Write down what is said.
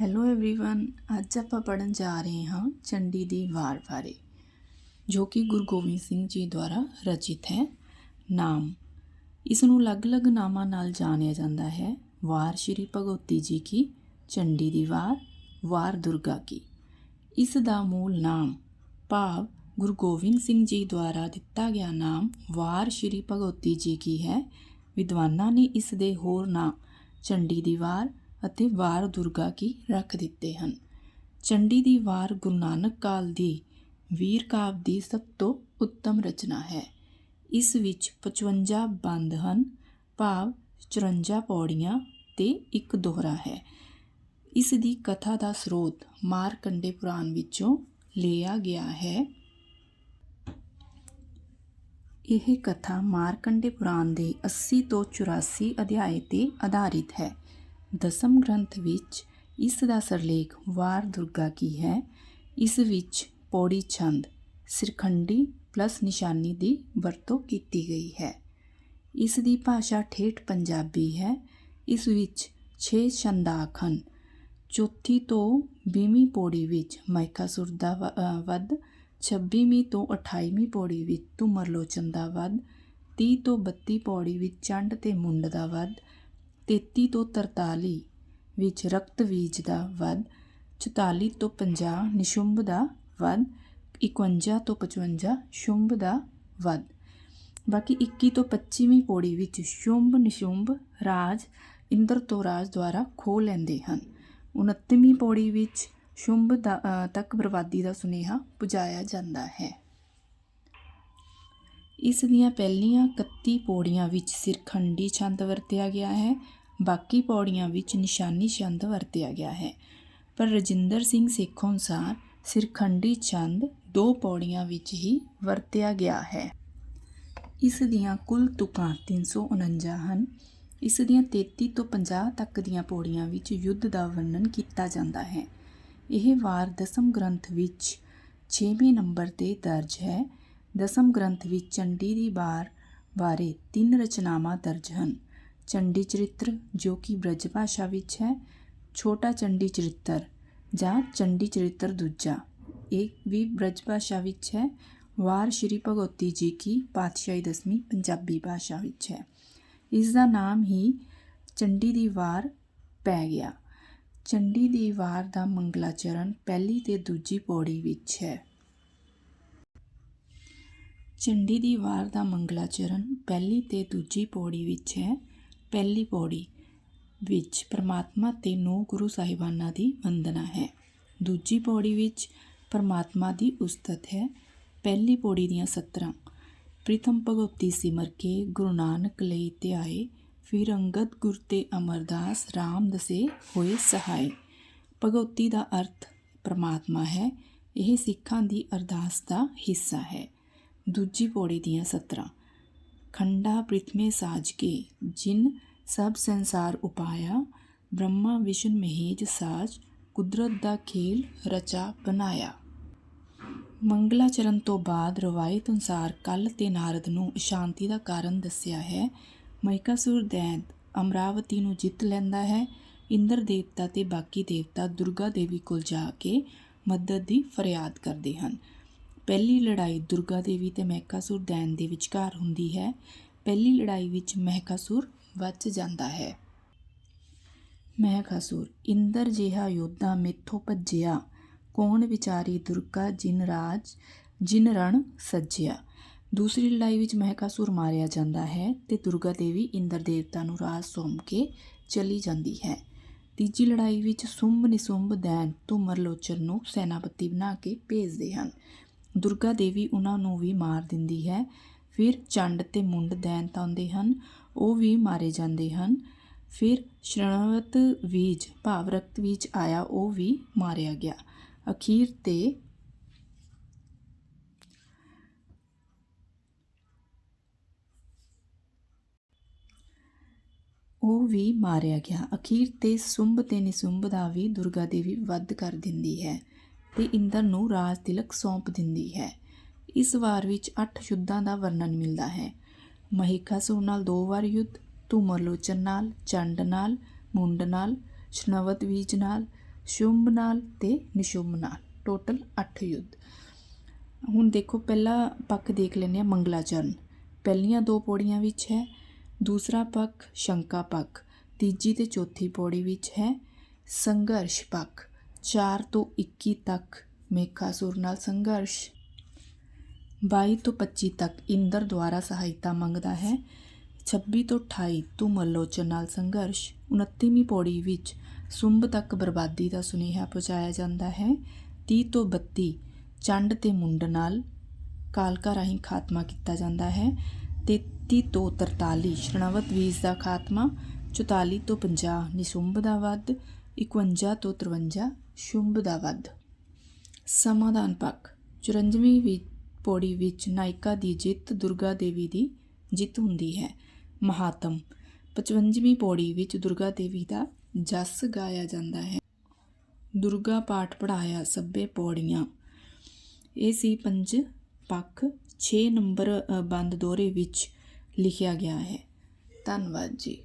Hello everyone ਅੱਜ ਆਪਾਂ ਪੜਨ ਜਾ ਰਹੇ ਹਾਂ ਚੰਡੀ ਦੀ ਵਾਰ ਬਾਰੇ ਜੋ ਕਿ ਗੁਰੂ ਗੋਬਿੰਦ ਸਿੰਘ ਜੀ ਦੁਆਰਾ ਰਚਿਤ ਹੈ ਨਾਮ ਇਸ ਨੂੰ ਅਲੱਗ-ਅਲੱਗ ਨਾਮਾਂ ਨਾਲ ਜਾਣਿਆ ਜਾਂਦਾ ਹੈ ਵਾਰ ਸ਼੍ਰੀ ਭਗਵਤੀ ਜੀ ਕੀ ਚੰਡੀ ਦੀ ਵਾਰ ਵਾਰ ਦੁਰਗਾ ਕੀ ਇਸ ਦਾ ਮੂਲ ਨਾਮ ਭਾਵ ਗੁਰੂ ਗੋਬਿੰਦ ਸਿੰਘ ਜੀ ਦੁਆਰਾ ਦਿੱਤਾ ਗਿਆ ਨਾਮ ਵਾਰ ਸ਼੍ਰੀ ਭਗਵਤੀ ਜੀ ਕੀ ਹੈ ਵਿਦਵਾਨਾਂ ਨੇ ਇਸ ਦੇ ਹੋਰ ਨਾਮ ਚੰਡੀ ਦੀ ਵਾਰ ਅਤੇ ਵਾਰ ਦੁਰਗਾ ਕੀ ਰੱਖ ਦਿੱਤੇ ਹਨ। ਚੰਡੀ ਦੀ ਵਾਰ ਗੁਰੂ ਨਾਨਕ ਕਾਲ ਦੀ ਵੀਰ ਕਾਵ ਦੀ ਸਭ ਤੋਂ ਉੱਤਮ ਰਚਨਾ ਹੈ। ਇਸ ਵਿੱਚ 55 ਬੰਦ ਹਨ, ਭਾਵ 54 ਪੌੜੀਆਂ ਤੇ ਇੱਕ ਦੋਹਰਾ ਹੈ। ਇਸ ਦੀ ਕਥਾ ਦਾ ਸਰੋਤ ਮਾਰਕੰਡੇ ਪੁਰਾਣ ਵਿੱਚੋਂ ਲਿਆ ਗਿਆ ਹੈ। ਇਹ ਕਥਾ ਮਾਰਕੰਡੇ ਪੁਰਾਣ ਦੇ 80 ਤੋਂ 84 ਅਧਿਆਏ ਤੇ ਆਧਾਰਿਤ ਹੈ। ਦਸਮ ਗ੍ਰੰਥ ਵਿੱਚ ਇਸ ਦਾ ਸਰਲੇਖ ਵਾਰ ਦੁਰਗਾ ਕੀ ਹੈ? ਇਸ ਵਿੱਚ ਪੌੜੀ ਛੰਦ, ਸਿਰਖੰਡੀ ਪਲਸ ਨਿਸ਼ਾਨੀ ਦੀ ਵਰਤੋਂ ਕੀਤੀ ਗਈ ਹੈ। ਇਸ ਦੀ ਭਾਸ਼ਾ ਠੇਠ ਪੰਜਾਬੀ ਹੈ। ਇਸ ਵਿੱਚ 6 ਛੰਦਾਕ ਹਨ ਚੌਥੀ ਤੋਂ 20ਵੀਂ ਪੌੜੀ ਵਿੱਚ ਮਾਇਕਾਸੁਰ ਦਾ ਵ- ਵੱਧ 26ਵੀਂ ਤੋਂ 28ਵੀਂ ਪੌੜੀ ਵਿੱਚ ਤੁਮਰ ਲੋਚਨ ਦਾ ਵੱਧ 30 ਤੋਂ 32 ਪੌੜੀ ਵਿੱਚ ਚੰਡ ਤੇ ਮੁੰਡ ਦਾ ਵੱਧ 33 ਤੋਂ 43 ਵਿੱਚ ਰਕਤ ਬੀਜ ਦਾ ਵੱਧ 44 ਤੋਂ 50 ਨਿਸ਼ੁੰਭ ਦਾ ਵੱਧ 51 ਤੋਂ 55 ਸ਼ੁੰਭ ਦਾ ਵੱਧ ਬਾਕੀ 21 ਤੋਂ 25ਵੀਂ ਪੌੜੀ ਵਿੱਚ ਸ਼ੁੰਭ, ਨਿਸ਼ੁੰਭ ਰਾਜ ਇੰਦਰ ਤੋਂ ਰਾਜ ਦੁਆਰਾ ਖੋ ਲੈਂਦੇ ਹਨ। 29ਵੀਂ ਪੌੜੀ ਵਿੱਚ ਸ਼ੁੰਭ ਦਾ ਤੱਕ ਬਰਬਾਦੀ ਦਾ ਸੁਨੇਹਾ ਪੁਜਾਇਆ ਜਾਂਦਾ ਹੈ। ਇਸ ਦੀਆਂ ਪਹਿਲੀਆਂ 31 ਪੌੜੀਆਂ ਵਿੱਚ ਸਿਰਖੰਡੀ ਛੰਦ ਵਰਤਿਆ ਗਿਆ ਹੈ, ਬਾਕੀ ਪੌੜੀਆਂ ਵਿੱਚ ਨਿਸ਼ਾਨੀ ਛੰਦ ਵਰਤਿਆ ਗਿਆ ਹੈ। ਪਰ ਰਜਿੰਦਰ ਸਿੰਘ ਸੇਖੋਂ ਅਨੁਸਾਰ ਸਿਰਖੰਡੀ ਛੰਦ ਦੋ ਪੌੜੀਆਂ ਵਿੱਚ ਹੀ ਵਰਤਿਆ ਗਿਆ ਹੈ। ਇਸ ਦੀਆਂ ਕੁੱਲ ਤੁਕਾਂ 349 ਹਨ। ਇਸ ਦੀਆਂ 33 ਤੋਂ 50 ਤੱਕ ਦੀਆਂ ਪੌੜੀਆਂ ਵਿੱਚ ਯੁੱਧ ਦਾ ਵਰਣਨ ਕੀਤਾ ਜਾਂਦਾ ਹੈ। ਇਹ ਵਾਰ ਦਸਮ ਗ੍ਰੰਥ ਵਿੱਚ 6ਵੇਂ ਨੰਬਰ ਤੇ ਦਰਜ ਹੈ। ਦਸਮ ਗ੍ਰੰਥ ਵਿੱਚ ਚੰਡੀ ਦੀ ਵਾਰ ਬਾਰੇ ਤਿੰਨ ਰਚਨਾਵਾਂ ਦਰਜ ਹਨ। ਚੰਡੀ ਚਰਿੱਤਰ ਜੋ ਕਿ ਬ੍ਰਜ ਭਾਸ਼ਾ ਵਿੱਚ ਹੈ, ਛੋਟਾ ਚੰਡੀ ਚਰਿੱਤਰ ਜਾਂ ਚੰਡੀ ਚਰਿੱਤਰ ਦੂਜਾ। ਇਹ ਵੀ ਬ੍ਰਜ ਭਾਸ਼ਾ ਵਿੱਚ ਹੈ। ਵਾਰ ਸ਼੍ਰੀ ਭਗਵਤੀ ਜੀ ਕੀ ਪਾਤਸ਼ਾਹੀ ਦਸਵੀਂ ਪੰਜਾਬੀ ਭਾਸ਼ਾ ਵਿੱਚ ਹੈ। ਇਸ ਦਾ ਨਾਮ ਹੀ ਚੰਡੀ ਦੀ ਵਾਰ ਪੈ ਗਿਆ। ਚੰਡੀ ਦੀ ਵਾਰ ਦਾ ਮੰਗਲਾਚਰਨ ਪਹਿਲੀ ਤੇ ਦੂਜੀ ਪੌੜੀ ਵਿੱਚ ਹੈ। ਚੰਡੀ ਦੀ ਵਾਰ ਦਾ ਮੰਗਲਾਚਰਨ ਪਹਿਲੀ ਤੇ ਦੂਜੀ ਪੌੜੀ ਵਿੱਚ ਹੈ। ਪਹਿਲੀ ਪੌੜੀ ਵਿੱਚ ਪ੍ਰਮਾਤਮਾ ਤੇ ਨੌ ਗੁਰੂ ਸਾਹਿਬਾਨਾਂ ਦੀ ਵੰਦਨਾ ਹੈ। ਦੂਜੀ ਪੌੜੀ ਵਿੱਚ ਪ੍ਰਮਾਤਮਾ ਦੀ ਉਸਤਤ ਹੈ। ਪਹਿਲੀ ਪੌੜੀ ਦੀਆਂ 17 ਪ੍ਰਿਥਮ ਭਗਵਤੀ ਸਿਮਰ ਕੇ ਗੁਰੂ ਨਾਨਕ ਲਈ ਧਿਆਏ, ਫਿਰ ਅੰਗਦ ਗੁਰ ਤੇ ਅਮਰਦਾਸ RAM ਦਸੇ ਹੋਏ ਸਹਾਈ ਭਗਵਤੀ ਦਾ ਅਰਥ ਪ੍ਰਮਾਤਮਾ ਹੈ। ਇਹ ਸਿੱਖਾਂ ਦੀ ਅਰਦਾਸ ਦਾ ਹਿੱਸਾ ਹੈ। ਦੂਜੀ ਪੌੜੀ ਦੀਆਂ 17 ਖੰਡਾ ਪ੍ਰਿਥਮੇ ਸਾਜ ਕੇ ਜਿਨ ਸਭ ਸੰਸਾਰ ਉਪਾਇਆ, ਬ੍ਰਹਮਾ, ਵਿਸ਼ਨ, ਮਹੇਜ, ਸਾਜ, ਕੁਦਰਤ ਦਾ ਖੇਲ, ਰਚਾ, ਬਣਾਇਆ। ਮੰਗਲਾਚਰਨ ਤੋਂ ਬਾਅਦ ਰਵਾਇਤ ਅਨੁਸਾਰ ਕੱਲ ਤੇ ਨਾਰਦ ਨੂੰ ਸ਼ਾਂਤੀ ਦਾ ਕਾਰਨ ਦੱਸਿਆ ਹੈ। ਮਹਿਕਾਸੁਰ ਦੈਂਤ ਅਮਰਾਵਤੀ ਨੂੰ ਜਿੱਤ ਲੈਂਦਾ ਹੈ। ਇੰਦਰ ਦੇਵਤਾ ਤੇ ਬਾਕੀ ਦੇਵਤਾ ਦੁਰਗਾ ਦੇਵੀ ਕੋਲ ਜਾ ਕੇ ਮਦਦ ਦੀ ਫਰਿਆਦ ਕਰਦੇ ਹਨ। ਪਹਿਲੀ ਲੜਾਈ ਦੁਰਗਾ ਦੇਵੀ ਤੇ ਮਹਿਕਾਸੁਰ ਦੈਨ ਦੇ ਵਿਚਕਾਰ ਹੁੰਦੀ ਹੈ। ਪਹਿਲੀ ਲੜਾਈ ਵਿੱਚ ਮਹਿਕਾਸੁਰ ਬਚ ਜਾਂਦਾ ਹੈ। ਮਹਿਕਾਸੁਰ, ਇੰਦਰ ਜਿਹਾ ਯੋਧਾ ਮੇਥੋਂ ਭੱਜਿਆ। ਕੌਣ ਵਿਚਾਰੀ ਦੁਰਗਾ ਜਿਨ ਰਾਜ, ਜਿਨ ਰਣ ਸੱਜਿਆ। ਦੂਸਰੀ ਲੜਾਈ ਵਿੱਚ ਮਹਿਕਾਸੁਰ ਮਾਰਿਆ ਜਾਂਦਾ ਹੈ ਤੇ ਦੁਰਗਾ ਦੇਵੀ ਇੰਦਰ ਦੇਵਤਾ ਨੂੰ ਰਾਜ ਸੌਂਪ ਕੇ ਚਲੀ ਜਾਂਦੀ ਹੈ। ਤੀਜੀ ਲੜਾਈ ਵਿੱਚ ਸੁੰਭ ਨਿਸੁੰਭ ਦੈਨ ਤੁਮਰ ਲੋਚਨ ਨੂੰ ਸੈਨਾਪਤੀ ਬਣਾ ਕੇ ਭੇਜਦੇ ਹਨ। ਦੁਰਗਾ ਦੇਵੀ ਉਹਨਾਂ ਨੂੰ ਵੀ ਮਾਰ ਦਿੰਦੀ ਹੈ। ਫਿਰ ਚੰਡ ਤੇ ਮੁੰਡ ਦੈਂਤ ਆਉਂਦੇ ਹਨ, ਉਹ ਵੀ ਮਾਰੇ ਜਾਂਦੇ ਹਨ। ਫਿਰ ਸ਼ਰਣਵਤ ਵੀਜ ਭਾਵ ਰਕਤ ਬੀਜ ਆਇਆ, ਉਹ ਵੀ ਮਾਰਿਆ ਗਿਆ। ਅਖੀਰ ਤੇ ਉਹ ਵੀ ਮਾਰਿਆ ਗਿਆ। ਅਖੀਰ ਤੇ ਸੁੰਭ ਤੇ ਨਿਸੁੰਭ ਦਾ ਵੀ ਦੁਰਗਾ ਦੇਵੀ ਵੱਧ ਕਰ ਦਿੰਦੀ ਹੈ। ਤੇ ਇੰਦਰ ਨੂੰ ਰਾਜ ਤਿਲਕ ਸੌਂਪ ਦਿੰਦੀ ਹੈ। ਇਸ ਵਾਰ ਵਿੱਚ 8 ਯੁੱਧਾਂ ਦਾ ਵਰਣਨ ਮਿਲਦਾ ਹੈ। ਮਹਿਕਾਸੁਰ ਨਾਲ ਦੋ ਵਾਰ ਯੁੱਧ ਧੂਮਰਲੋਚਨ ਨਾਲ, ਚੰਡ ਨਾਲ, ਮੁੰਡ ਨਾਲ, ਸ਼ਨਵਤ ਬੀਜ ਨਾਲ, ਸ਼ੁੰਭ ਨਾਲ ਤੇ ਨਿਸ਼ੁੰਭ ਨਾਲ। ਟੋਟਲ 8 ਯੁੱਧ। ਹੁਣ ਦੇਖੋ, ਪਹਿਲਾ ਪੱਖ ਦੇਖ ਲੈਂਦੇ ਆ ਮੰਗਲਾਚਰਨ। ਪਹਿਲੀਆਂ ਦੋ ਪੌੜੀਆਂ ਵਿੱਚ ਹੈ, ਦੂਸਰਾ ਪੱਖ ਸ਼ੰਕਾ ਪੱਖ, ਤੀਜੀ ਤੇ ਚੌਥੀ ਪੌੜੀ ਵਿੱਚ ਹੈ ਸੰਘਰਸ਼ ਪੱਖ। 4 ਤੋਂ 21 ਤੱਕ ਮੇਖਾਸੁਰ ਨਾਲ ਸੰਘਰਸ਼। 22 ਤੋਂ 25 ਤੱਕ ਇੰਦਰ ਦੁਆਰਾ ਸਹਾਇਤਾ ਮੰਗਦਾ ਹੈ। 26 ਤੋਂ 28 ਧੂਮਲੋਚਨ ਨਾਲ ਸੰਘਰਸ਼। 29ਵੀਂ ਪੌੜੀ ਵਿੱਚ ਸੁੰਭ ਤੱਕ ਬਰਬਾਦੀ ਦਾ ਸੁਨੇਹਾ ਪਹੁੰਚਾਇਆ ਜਾਂਦਾ ਹੈ। 30 ਤੋਂ 32 ਚੰਡ ਤੇ ਮੁੰਡ ਨਾਲ ਕਾਲਕਾ ਰਾਹੀਂ ਖਾਤਮਾ ਕੀਤਾ ਜਾਂਦਾ ਹੈ। 33 ਤੋਂ 43 ਸ਼ਰਣਵਤ ਵੀਜ਼ ਦਾ ਖਾਤਮਾ। 44 ਤੋਂ 50 ਨਿਸੁੰਭ ਦਾ ਵੱਧ। 51 ਤੋਂ 53 ਸ਼ੁੰਭ ਦਾ ਵੱਧ। ਸਮਾਧਾਨ ਪੱਖ। 54ਵੀਂ ਵੀ ਪੌੜੀ ਵਿੱਚ ਨਾਇਕਾ ਦੀ ਜਿੱਤ ਦੁਰਗਾ ਦੇਵੀ ਦੀ ਜਿੱਤ ਹੁੰਦੀ ਹੈ। ਮਹਾਤਮ। 55ਵੀਂ ਪੌੜੀ ਵਿੱਚ ਦੁਰਗਾ ਦੇਵੀ ਦਾ ਜਸ ਗਾਇਆ ਜਾਂਦਾ ਹੈ। ਦੁਰਗਾ ਪਾਠ ਪੜਾਇਆ ਸਭੇ ਪੌੜੀਆਂ। ਇਹ ਸੀ ਪੰਜ ਪੱਖ। 6 ਨੰਬਰ ਬੰਦ ਦੋਹਰੇ ਵਿੱਚ ਲਿਖਿਆ ਗਿਆ ਹੈ। ਧੰਨਵਾਦ ਜੀ।